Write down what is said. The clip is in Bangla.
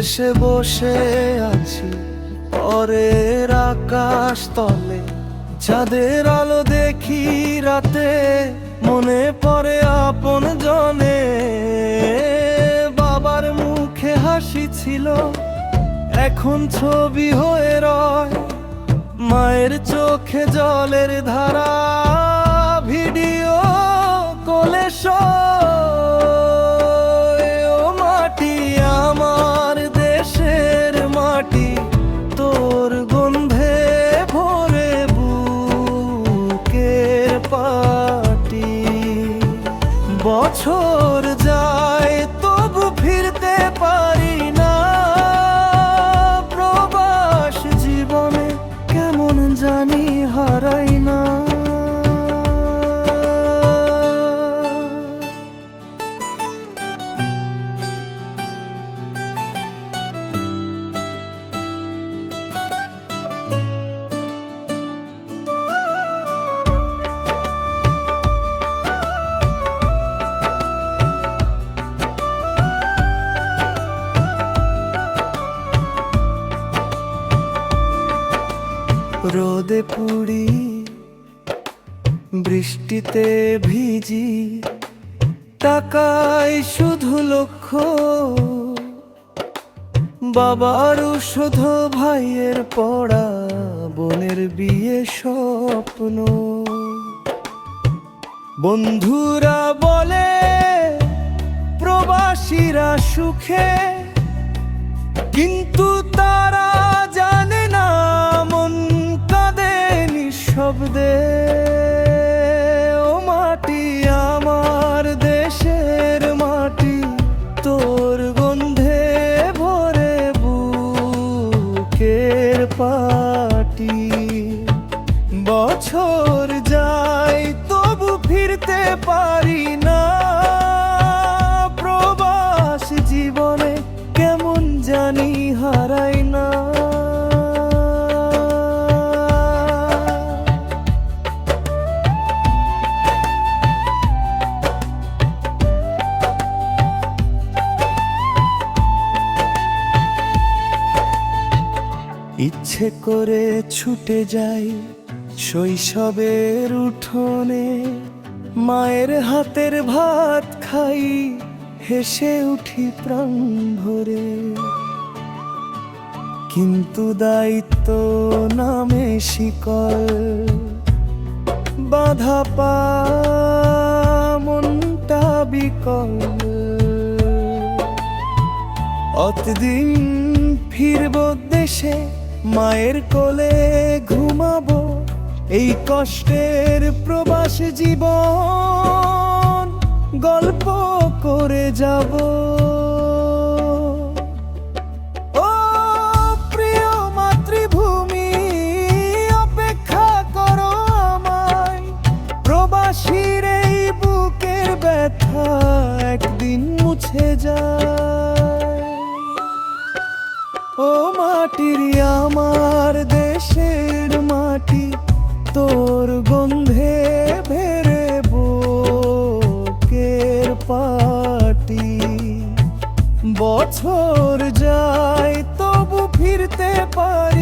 দেশে বসে আছি পরের আকাশ তলে। চাঁদের আলো দেখি রাতে, মনে পড়ে আপন জনে। বাবার মুখে হাসি ছিল, এখন ছবি হয়ে রয়। মায়ের চোখে জলের ধারা বছর রোদে পুড়ি, বৃষ্টিতে ভিজি টাকায় শুধু লক্ষ্য। বাবার শুধু ভাইয়ের পড়া, বোনের বিয়ে স্বপ্ন। বন্ধুরা বলে, প্রবাসীরা সুখে, কিন্তু তারা নিঃশব্দে ইচ্ছে করে ছুটে যাই শৈশবের উঠোনে। মায়ের হাতের ভাত খাই, হেসে উঠি প্রাণ ভরে। কিন্তু দায়িত্ব নামে শিকল, বাধা পা বিকল। অতদিন ফিরব দেশে মায়ের কোলে ঘুমাবো, এই কষ্টের প্রবাস জীবন গল্প করে যাব। ও প্রিয় মাতৃভূমি, অপেক্ষা করো আমায়। প্রবাসীর এই বুকের ব্যথা একদিন মুছে যায়। ও মাটির আমার দেশের মাটি, তোর গন্ধে ভেরে বুকের পাটি। বছর যায় তবু ফিরতে পারি